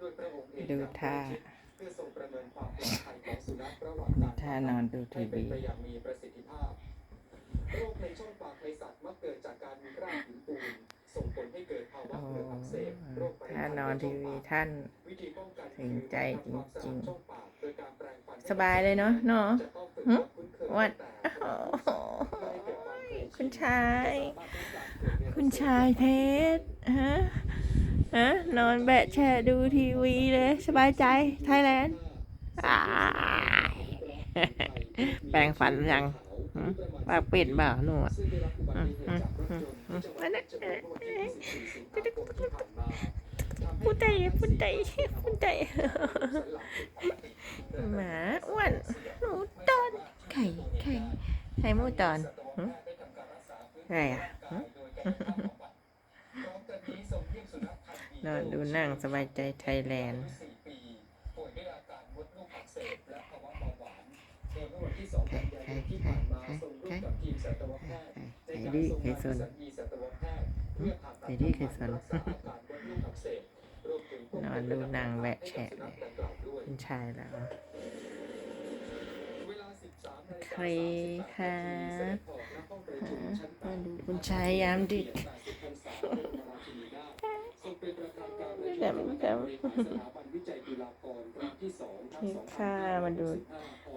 ด้วยพระองค์เองดูท่าเพื่อทรงประเมินความปลอดภัยของสุนัขระหว่างการท่านอนดูทีให้เป็นวีไปอย่างมีประสิทธิภาพโรคในช่องปากในสัตว์มักเกิดจากการมีรากหินปูนส่งผลให้เกิดภาวะโอ้เกลืออักเสบโรคไตท่านอนทีวีท่านวิธีป้องกันถึงใจจริงๆคือทำความสะอาดช่องปากโดยการแปรงฟันให้สบายเลยเนาะเนาะจะต้องฝึกหึความคุ้นเคยอ้วนตั้งแต่โอ้โหเพื่อให้เกิดความเคยชินคุณชายจะสามารถลดการเกิดเวียนคุณชายเพชรฮะ ฮะนอนแบะแช่ดูทีวีเลย สบายใจ ไทยแลนด์แปรงฟันยังปากปิดเปล่าหนูอะซึ่งได้รับอุบัติเหตุจากรถยนต์อืมที่จังหวัดเพชรบูรณ์เมื่อวันที่24สิงหาคมที่ผ่านมาทำให้พูดใจพูดใจพูดใจหมาอ้วนหนูตอน ไข่ไข่ไข่มูตอนหึใครอะ นอนดูนั่งสบายใจไทยแลนด์ป่วยด้วยอาการมดลูกอักเสบและภาวะเบาหวานโดยเมื่อวันที่2กันยายนที่ผ่านมาส่งร่วมกับทีมสัตวแพทย์ในไข่การดื้อส่งไข่งานสนสัญญีสัตวแพทย์เพื่อผ่าตัดไข่ดื้อไข่สนรักษาอาการมดลูกอักเสบรวมถึงควบนคุมอนดูนางแบะแฉะเลกับยสุนัขดังกล่าวด้วยคุณชายแล้วเวลา13นาฬิใครคะนาทีเสด็จออกณห้องประชุมาดูคุณชายยามดึก ทรงเป็นประธานการประชุมคณะกรรมการบริหารสถาบันวิจัยจุฬาภรณ์ครั้งที่สองทับนี่ค่ะห้ามาดู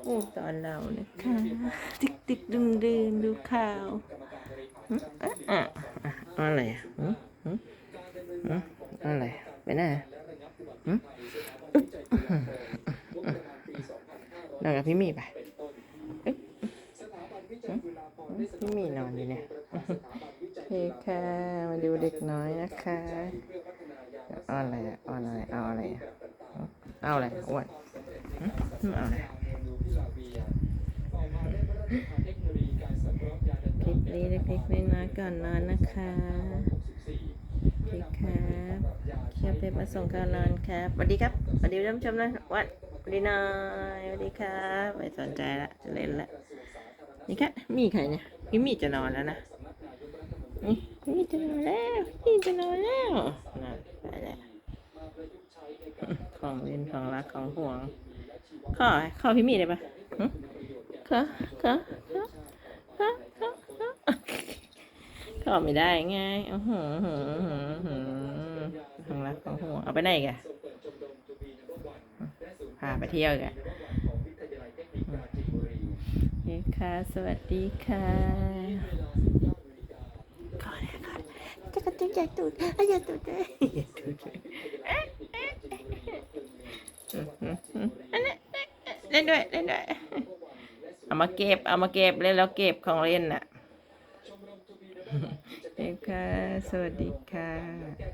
อู้ตอนเรานะคะติกติกดึงดึงดูข่าวอะอะไรอะอะไรไปไหนนอนกับพี่มีไปพี่มีนอนอยู่เนี่ยโอเคจุฬาภรณ์ค่ะ มาดูเด็กน้อยนะคะ เอายารักษาเอะไรอะเอาอะไรเอาอะไรอะเอาอะไรอ้วนหึเอาอะไรคลิปนี้เล็กๆน้อยๆก่อนนอนนะคะโอเคครับเชียร์เพชรมาส่งก่อนนอนครับสวัสดีครับสวัสดีท่านผู้ชมนะวันสวัสดีน้อยสวัสดีครับไม่สนใจละจะเล่นละนี่ค่ะมีใครเนี่ยพี่มีจะนอนแล้วนะนี่พี่มีจะนอนแล้วพี่จะนอนแล้ว ของเล่นของรักของห่วงข้อข้อพี่มีได้ปะข้อข้อข้อข้อข้อข้อไม่ได้ไงอื้อหือหือหือหือของรักของห่วงเอาไปไหนกันพาไปเที่ยวกันโอเคค่ะสวัสดีค่ะก่อนนะก่อนจะกระตุ้นใหญ่ตูดอะอย่าตูดเลย เลยอันนี้เล่นด้วยเล่นด้วยเอามาเก็บเอามาเก็บเล่นแล้วเก็บของเล่นน่ะเอ็ค่ะสวัสดีค่ะ